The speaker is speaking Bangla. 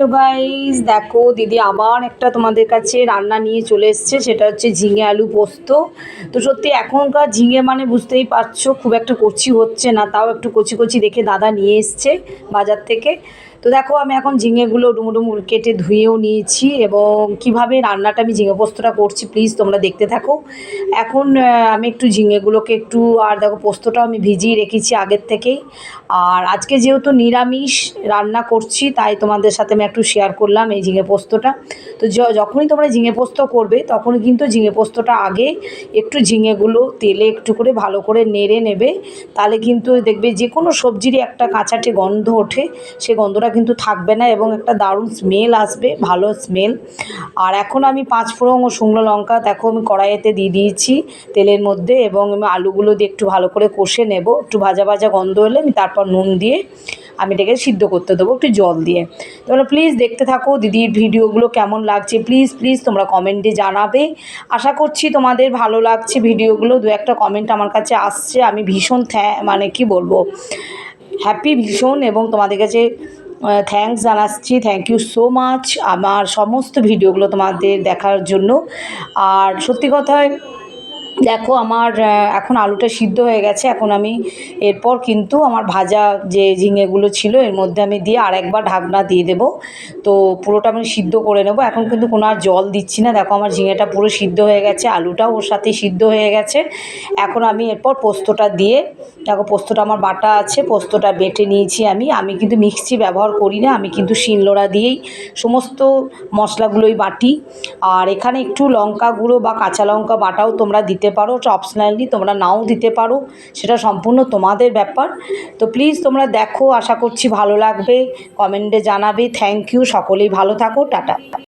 তো গাইজ দেখো দিদি আবার একটা তোমাদের কাছে রান্না নিয়ে চলে এসছে, সেটা হচ্ছে ঝিঙে আলু পোস্ত। তো সত্যি এখনকার ঝিঙে মানে বুঝতেই পারছ, খুব একটা কচি হচ্ছে না, তাও একটু কচি কচি দেখে দাদা নিয়ে এসছে বাজার থেকে। তো দেখো আমি এখন ঝিঙেগুলো ডুমুডুম কেটে ধুয়েও নিয়েছি এবং কীভাবে রান্নাটা আমি ঝিঙে পোস্তটা করছি প্লিজ তোমরা দেখতে থাকো। এখন আমি একটু ঝিঙেগুলোকে একটু, আর দেখো পোস্তটাও আমি ভিজিয়ে রেখেছি আগের থেকেই। আর আজকে যেহেতু নিরামিষ রান্না করছি, তাই তোমাদের সাথে আমি একটু শেয়ার করলাম এই ঝিঙে পোস্তটা। তো যখনই তোমরা ঝিঙে পোস্ত করবে, তখনই কিন্তু ঝিঙে পোস্তটা আগে একটু ঝিঙেগুলো তেলে একটু করে ভালো করে নেড়ে নেবে। তাহলে কিন্তু দেখবে যে কোনো সবজিরই একটা কাঁচাটে গন্ধ ওঠে, সে গন্ধটা কিন্তু থাকবে না এবং একটা দারুণ স্মেল আসবে, ভালো স্মেল আর এখন আমি পাঁচ ফোড়ন ও শুকনো লঙ্কা, দেখো আমি কড়াইতে দিয়ে দিয়েছি তেলের মধ্যে এবং আমি আলুগুলো দিয়ে একটু ভালো করে কষে নেব। একটু ভাজা ভাজা গন্ধ হলে আমি তারপর নুন দিয়ে আমি এটাকে সিদ্ধ করতে দেবো একটু জল দিয়ে। তোমরা প্লিজ দেখতে থাকো দিদির ভিডিওগুলো কেমন লাগছে। প্লিজ প্লিজ তোমরা কমেন্টে জানাবে। আশা করছি তোমাদের ভালো লাগছে ভিডিওগুলো। দু একটা কমেন্ট আমার কাছে আসছে। আমি ভীষণ থ্যা মানে কি বলব হ্যাপি ভীষণ এবং তোমাদের কাছে থ্যাঙ্কস জানাচ্ছি। থ্যাংক ইউ সো মাচ আমার সমস্ত ভিডিওগুলো তোমাদের দেখার জন্য। আর সত্যি কথায় দেখো, আমার এখন আলুটা সিদ্ধ হয়ে গেছে, এখন আমি এরপর কিন্তু আমার ভাজা যে ঝিঙেগুলো ছিল, এর মধ্যে আমি দিয়ে আরেকবার ঢাকনা দিয়ে দেবো। তো পুরোটা আমি সিদ্ধ করে নেব। এখন কিন্তু কোনো আর জল দিচ্ছি না। দেখো, আমার ঝিঙেটা পুরো সিদ্ধ হয়ে গেছে, আলুটাও ওর সাথে সিদ্ধ হয়ে গেছে। এখন আমি এরপর পোস্তটা দিয়ে, দেখো, পোস্তটা আমার বাটা আছে, পোস্তটা বেটে নিয়েছি আমি। আমি কিন্তু মিক্সি ব্যবহার করি না, আমি কিন্তু শিলনোড়া দিয়েই সমস্ত মশলাগুলোই বাটি। আর এখানে একটু লঙ্কা গুঁড়ো বা কাঁচা লঙ্কা বাটাও তোমরা দিতে পারো ওটা অপশনালি তোমরা নাও দিতে পারো, সেটা সম্পূর্ণ তোমাদের ব্যাপার। তো প্লিজ তোমরা দেখো, আশা করছি ভালো লাগবে কমেন্টে জানাবে। থ্যাংক ইউ সকলেই ভালো থাকো, টাটা।